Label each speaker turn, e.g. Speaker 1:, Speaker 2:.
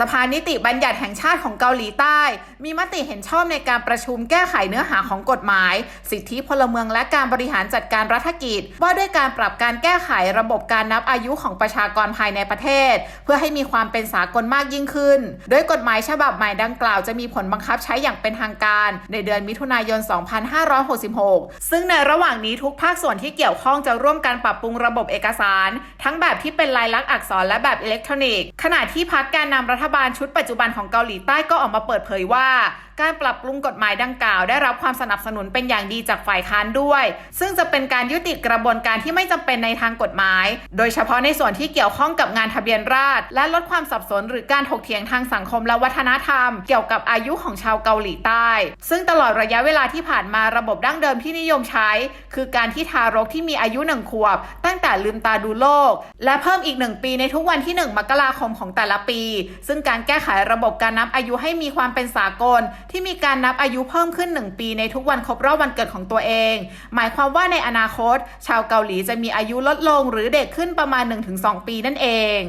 Speaker 1: สภานิติบัญญัติแห่งชาติของเกาหลีใต้ มีมติเห็นชอบในการประชุมแก้ไขเนื้อหาของกฎหมาย สิทธิพลเมืองและการบริหารจัดการรัฐกิจ ว่าด้วยการปรับการแก้ไขระบบการนับอายุของประชากรภายในประเทศ เพื่อให้มีความเป็นสากลมากยิ่งขึ้น โดยกฎหมายฉบับใหม่ดังกล่าวจะมีผลบังคับใช้อย่างเป็นทางการ ในเดือนมิถุนายน 2566 ซึ่งในระหว่างนี้ทุกภาคส่วนที่เกี่ยวข้องจะร่วมกันปรับปรุงระบบเอกสาร ทั้งแบบที่เป็นลายลักษณ์อักษรและแบบอิเล็กทรอนิกส์ขณะที่พักแกนนำรัฐฐบาลชุดปัจจุบันของเกาหลีใต้ก็ออกมาเปิดเผยว่า การปรับปรุงกฎหมายดังกล่าว ได้รับความสนับสนุนเป็นอย่างดีจากฝ่ายค้านด้วย ซึ่งจะเป็นการยุติกระบวนการที่ไม่จำเป็นในทางกฎหมาย โดยเฉพาะในส่วนที่เกี่ยวข้องกับงานทะเบียนราษฎรและลดความสับสน หรือการถกเถียงทางสังคมและวัฒนธรรม เกี่ยวกับอายุของชาวเกาหลีใต้ ซึ่งตลอดระยะเวลาที่ผ่านมาระบบดั้งเดิมที่นิยมใช้ คือการที่ทารกที่มีอายุหนึ่งขวบ ตั้งแต่ลืมตาดูโลก และเพิ่มอีกหนึ่งปีในทุกวันที่ 1 มกราคมของแต่ละปี ซึ่งซึ่งการแก้ไขระบบการนับอายุให้มีความเป็นสากล ที่มีการนับอายุเพิ่มขึ้น 1 ปีในทุกวันครบรอบวันเกิดของตัวเอง หมายความว่าในอนาคต ชาวเกาหลีจะมีอายุลดลงหรือเด็กขึ้นประมาณ 1-2 ปีนั่นเอง